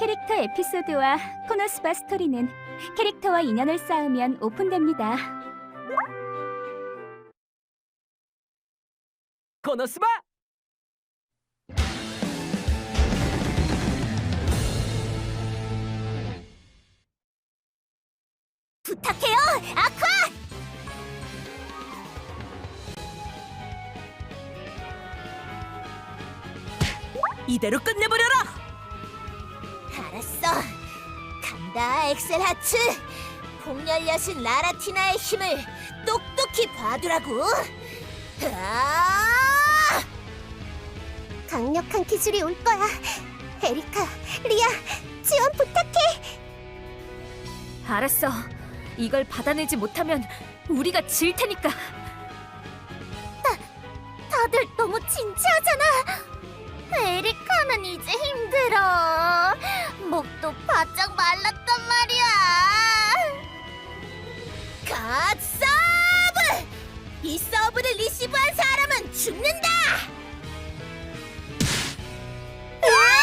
캐릭터 에피소드와 코너스바 스토리는 캐릭터와 인연을 쌓으면 오픈됩니다. 코너스바 부탁해요, 아쿠아! 이대로 끝내버려라! 간다, 엑셀 하츠. 폭렬 여신 라라티나의 힘을 똑똑히 봐두라고. 아! 강력한 기술이 올 거야. 에리카, 리아, 지원 부탁해. 알았어. 이걸 받아내지 못하면 우리가 질 테니까. 다들 너무 진지하잖아. 에리카는 이제 힘들어. 목도 바짝 리시브한 사람은 죽는다. 으아!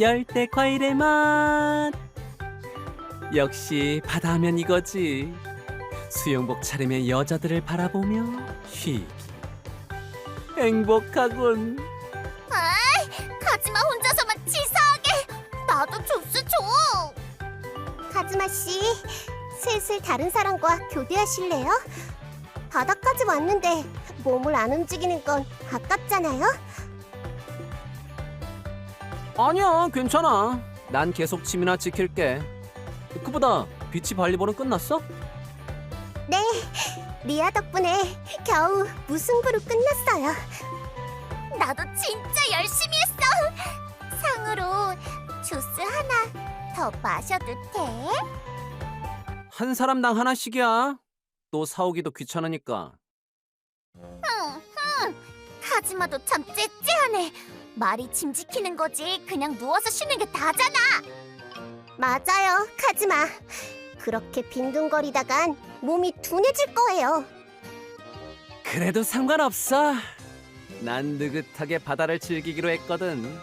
열대 과일의 맛 역시 바다 하면 이거지 수영복 차림의 여자들을 바라보며 쉬기 행복하군 가지마 혼자서만 치사하게. 나도 조스 줘. 가지마 씨, 슬슬 다른 사람과 교대하실래요? 바다까지 왔는데 몸을 안 움직이는 건 아깝잖아요. 아니야 괜찮아 난 계속 짐이나 지킬게 그보다 비치 발리볼은 끝났어? 네, 리아 덕분에 겨우 무승부로 끝났어요. 나도 진짜 열심히 했어. 상으로 주스 하나 더 마셔도 돼? 한 사람당 하나씩이야 또 사오기도 귀찮으니까 응, 응. 카즈마도 참 째째하네. 말이 짐 지키는 거지. 그냥 누워서 쉬는 게 다잖아. 맞아요, 카즈마. 그렇게 빈둥거리다간 몸이 둔해질 거예요. 그래도 상관없어. 난 느긋하게 바다를 즐기기로 했거든.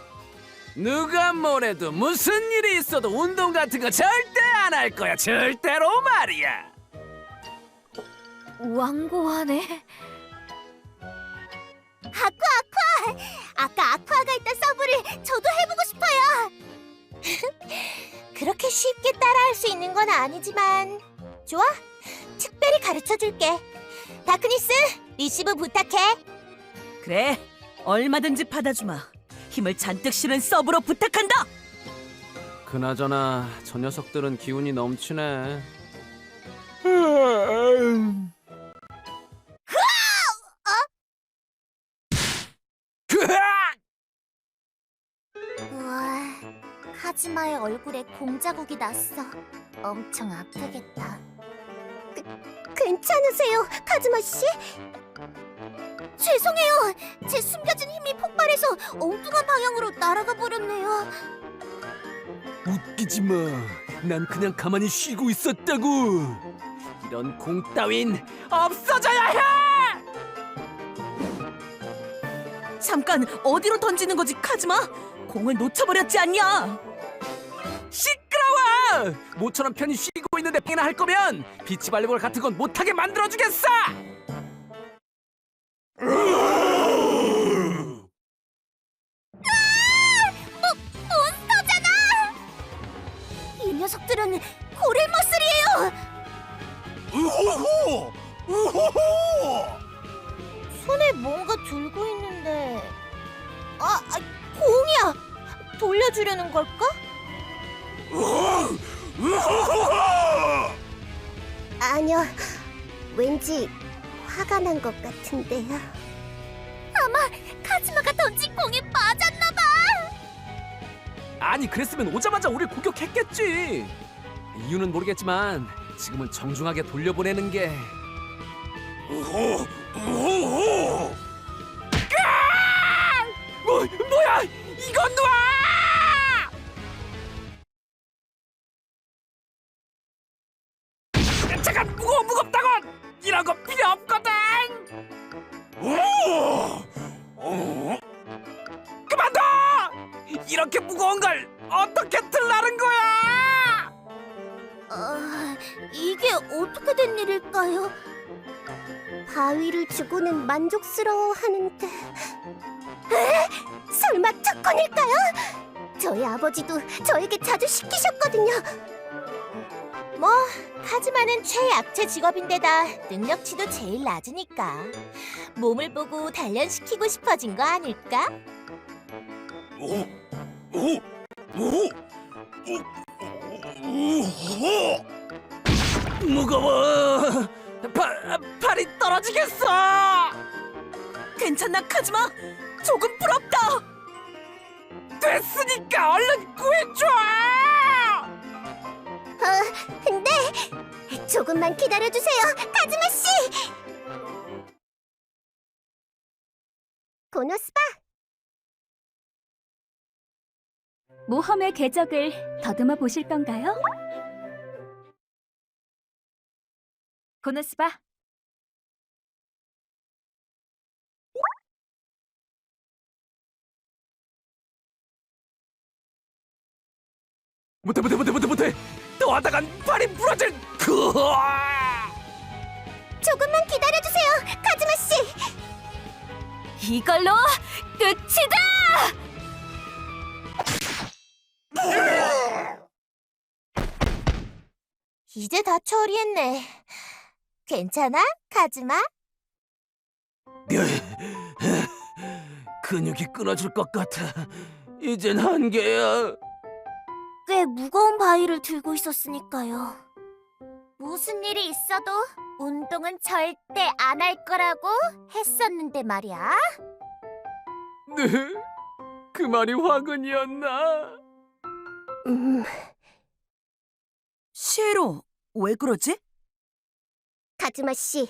누가 뭐래도 무슨 일이 있어도 운동 같은 거 절대 안 할 거야. 절대로 말이야. 완고하네. 아쿠아, 아쿠아! 아까 아쿠아가 있던 서브를 저도 해보고 싶어요. 그렇게 쉽게 따라할 수 있는 건 아니지만 좋아, 특별히 가르쳐줄게. 다크니스, 리시브 부탁해. 그래, 얼마든지 받아주마. 힘을 잔뜩 실은 서브로 부탁한다! 그나저나 저 녀석들은 기운이 넘치네. 우와, 카즈마의 얼굴에 공자국이 났어. 엄청 아프겠다. 그, 괜찮으세요, 카즈마 씨? 죄송해요. 제 숨겨진 힘이 폭발해서 엉뚱한 방향으로 날아가 버렸네요. 웃기지 마. 난 그냥 가만히 쉬고 있었다고. 이런 공 따윈 없어져야 해. 잠깐, 어디로 던지는 거지, 카즈마? 공을 놓쳐버렸지 않냐? 시끄러워! 모처럼 편히 쉬고 있는데 팽이나 할 거면 비치 발리볼 같은 건 못하게 만들어주겠어! 몬스터잖아! 이 녀석들은 고릴머슬이에요. 손에 뭔가 들고 있는데 아, 아 공이야. 돌려주려는 걸까? 아니요. 왠지 화가 난 것 같은데요. 아마 카즈마가 던진 공에 맞았나 봐. 아니 그랬으면 오자마자 우릴 공격했겠지 이유는 모르겠지만 지금은 정중하게 돌려보내는 게 뭐, 뭐야 이건 놔! 어, 이게 어떻게 된 일일까요? 바위를 주고는 만족스러워하는데 에? 설마 특권일까요? 저희 아버지도 저에게 자주 시키셨거든요. 뭐 카즈마는 최약체 직업인데다 능력치도 제일 낮으니까 몸을 보고 단련시키고 싶어진 거 아닐까? 오, 오, 오, 오, 무거워. 발 발이 떨어지겠어. 괜찮나 카즈마? 조금 부럽다. 됐으니까 얼른 구해줘. 어, 근데 조금만 기다려주세요, 카즈마 씨. 고노스바 모험의 궤적을 더듬어 보실 건가요? 고노스바, 못해 못해 못해 못해 못해. 또 하다간 발이 부러질. 그. 조금만 기다려주세요, 카즈마 씨. 이걸로 끝이다! 이제 다 처리했네. 괜찮아, 카즈마? 근육이 끊어질 것 같아. 이젠 한계야. 꽤 무거운 바위를 들고 있었으니까요. 무슨 일이 있어도 운동은 절대 안 할 거라고 했었는데 말이야. 네? 그 말이 화근이었나? 음, 시에로 왜 그러지? 카즈마 씨,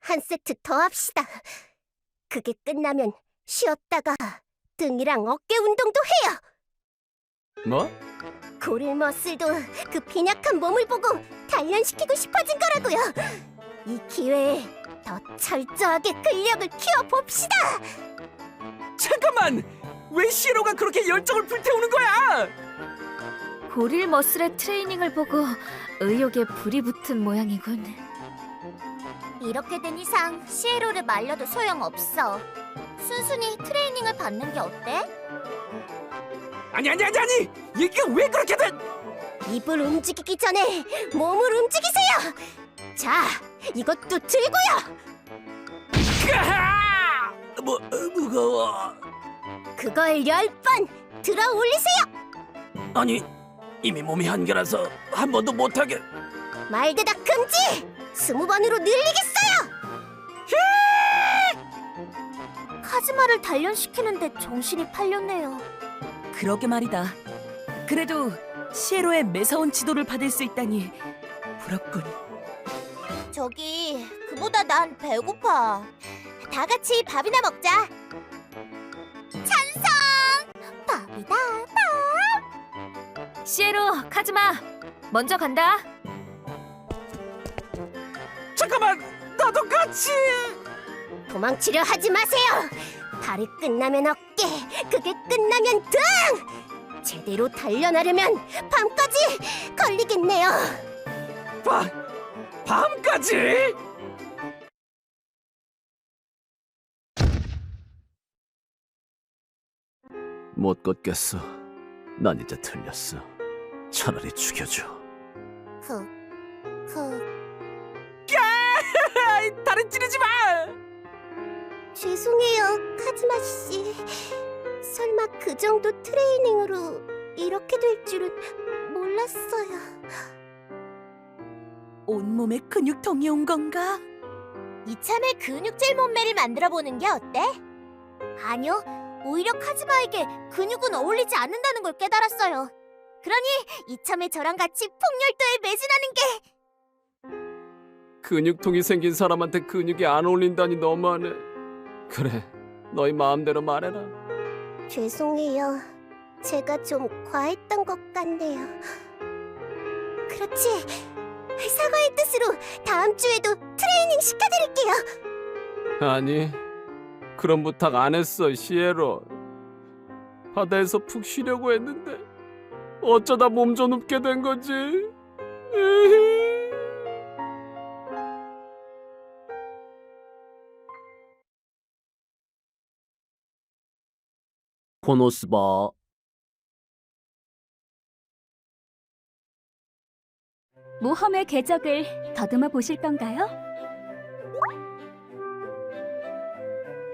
한 세트 더 합시다. 그게 끝나면 쉬었다가 등이랑 어깨 운동도 해요. 뭐? 고릴 머슬도 그 빈약한 몸을 보고 단련시키고 싶어진 거라고요. 이 기회에 더 철저하게 근력을 키워 봅시다. 잠깐만! 왜 시로가 그렇게 열정을 불태우는 거야? 고릴 머슬의 트레이닝을 보고 의욕에 불이 붙은 모양이군. 이렇게 된 이상 시에로를 말려도 소용없어. 순순히 트레이닝을 받는 게 어때? 아니 아니 아니 아니! 이게 왜 그렇게 돼? 입을 움직이기 전에 몸을 움직이세요. 자, 이것도 들고요. 으아! 뭐 무거워. 그걸 열 번 들어 올리세요. 아니 이미 몸이 한계라서 한 번도 못하게. 말대답 금지. 스무 번으로 늘리겠어요. 카즈마를 단련시키는데 정신이 팔렸네요. 그러게 말이다. 그래도 시에로의 매서운 지도를 받을 수 있다니 부럽군. 저기 그보다 난 배고파. 다 같이 밥이나 먹자. 찬성. 밥이다. 시에로, 카즈마, 먼저 간다. 잠깐만 나도 같이. 도망치려 하지 마세요. 발이 끝나면 어깨, 그게 끝나면 등. 제대로 단련하려면 밤까지 걸리겠네요. 밤 밤까지. 못 걷겠어. 난 이제 틀렸어. 차라리 죽여줘. 그, 그 다리 찌르지 마. 죄송해요, 카즈마 씨. 설마 그 정도 트레이닝으로 이렇게 될 줄은 몰랐어요. 온몸에 근육통이 온 건가? 이참에 근육질 몸매를 만들어 보는 게 어때? 아니요, 오히려 카즈마에게 근육은 어울리지 않는다는 걸 깨달았어요. 그러니 이참에 저랑 같이 폭렬도에 매진하는 게 근육통이 생긴 사람한테 근육이 안 어울린다니 너무하네. 그래, 너희 마음대로 말해라. 죄송해요. 제가 좀 과했던 것 같네요. 그렇지. 사과의 뜻으로 다음 주에도 트레이닝 시켜드릴게요. 아니, 그런 부탁 안 했어, 시에로. 바다에서 푹 쉬려고 했는데 어쩌다 몸좀 눕게 된 거지. 코노스바 모험의 궤적을 더듬어 보실 건가요?